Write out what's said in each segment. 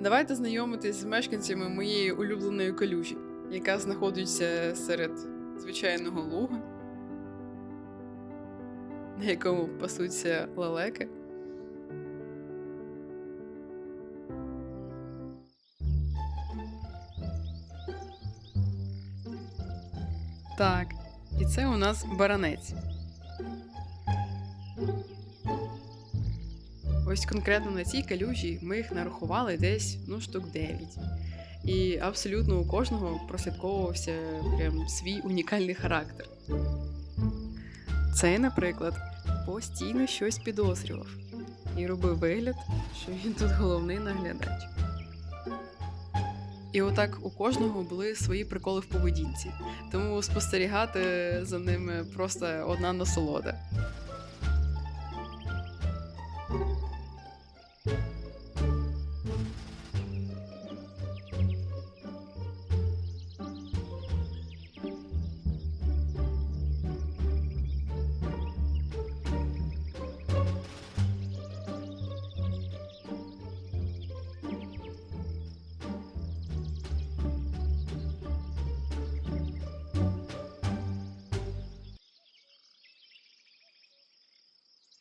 Давайте знайомитись з мешканцями моєї улюбленої калюжі, яка знаходиться серед звичайного луга, на якому пасуться лелеки. Так, і це у нас баранець. Ось конкретно на цій калюжі ми їх нарахували десь ну, штук 9. І абсолютно у кожного прослідковувався прям свій унікальний характер. Цей, наприклад, постійно щось підозрював і робив вигляд, що він тут головний наглядач. І отак у кожного були свої приколи в поведінці, тому спостерігати за ними просто одна насолода.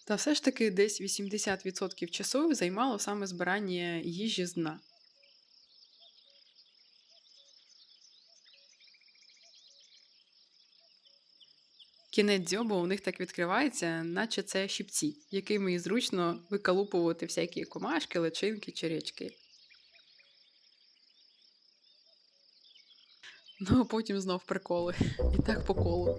Та все ж таки десь 80% часу займало саме збирання їжі з дна. Кінець дзьоба у них так відкривається, наче це щипці, якими і зручно викалупувати всякі комашки, личинки, черечки. Ну, а потім знов приколи. І так по колу.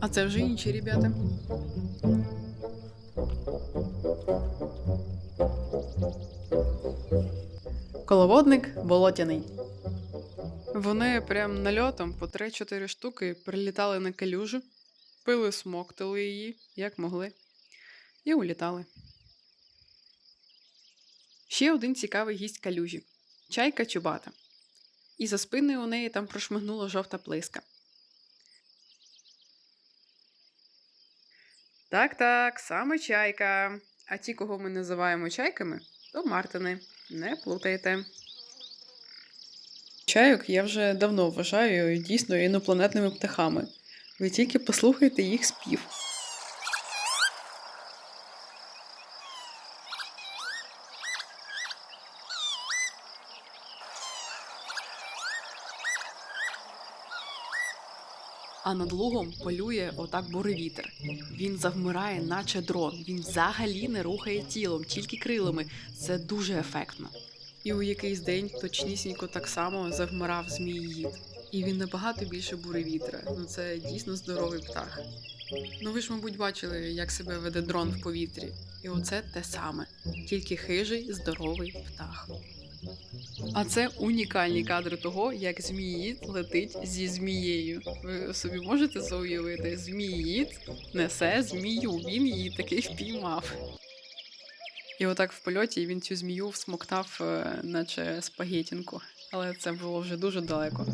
А це вже інші ребята. Коловодник болотяний. Вони прям нальотом по 3-4 штуки прилітали на калюжу, пили, смоктали її, як могли, і улітали. Ще один цікавий гість калюжі чайка чубата. І за спиною у неї там прошмигнула жовта плиска. Так, так, саме чайка. А ті, кого ми називаємо чайками, то Мартини. Не плутайте. Чайок я вже давно вважаю дійсно інопланетними птахами. Ви тільки послухайте їх спів. А над лугом полює отак буревітер. Він завмирає, наче дрон. Він взагалі не рухає тілом, тільки крилами. Це дуже ефектно. І у якийсь день точнісінько так само завмирав зміїїд. І він набагато більше буревітра. Ну це дійсно здоровий птах. Ну ви ж, мабуть, бачили, як себе веде дрон в повітрі. І оце те саме, тільки хижий, здоровий птах. А це унікальні кадри того, як зміїд летить зі змією. Ви собі можете це уявити? Зміїд несе змію, він її таки впіймав. І отак в польоті він цю змію всмоктав, е, наче спагетінку. Але це було вже дуже далеко.